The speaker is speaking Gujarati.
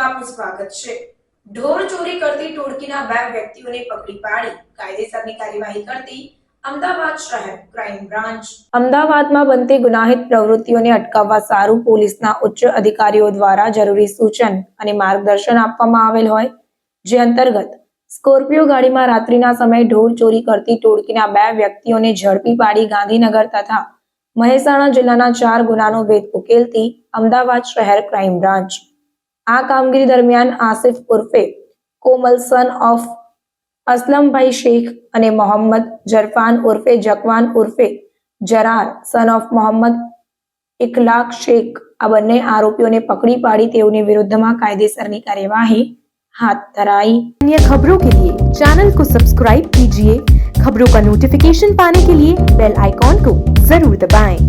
આપનું સ્વાગત છે. ઢોર ચોરી કરતી ટોળકીના બે વ્યક્તિઓને પકડી પાડી. કાયદેસરની કાર્યવાહી કરતી અમદાવાદ શહેર ક્રાઇમ બ્રાન્ચ. અમદાવાદમાં બનતી ગુનાહિત પ્રવૃત્તિઓને અટકાવવા સારું પોલીસના ઉચ્ચ અધિકારીઓ દ્વારા જરૂરી સૂચન અને માર્ગદર્શન આપવામાં આવેલ હોય, જે અંતર્ગત સ્કોર્પિયો ગાડીમાં રાત્રિના સમયે ઢોર ચોરી કરતી ટોળકીના બે વ્યક્તિઓને ઝડપી પાડી ગાંધીનગર તથા મહેસાણા જિલ્લાના ચાર ગુનાનો ભેદ ઉકેલતી અમદાવાદ શહેર ક્રાઇમ બ્રાન્ચ. આ કામગીરી દરમિયાન આસિફ ઉર્ફે કોમલ સન ઓફ અસલમભાઈ શેખ અને મોહમ્મદ જરફાન ઉર્ફે જકવાન ઉર્ફે જરાર સન ઓફ મોહમ્મદ ઇખલાક શેખ આ બંને આરોપીઓને પકડી પાડી તેઓની વિરુદ્ધમાં કાયદેસરની કાર્યવાહી હાથ ધરાઈ अन्य खबरों के लिए चैनल को सब्सक्राइब कीजिए खबरों का नोटिफिकेशन पाने के लिए बेल आइकॉन को जरूर दबाएं।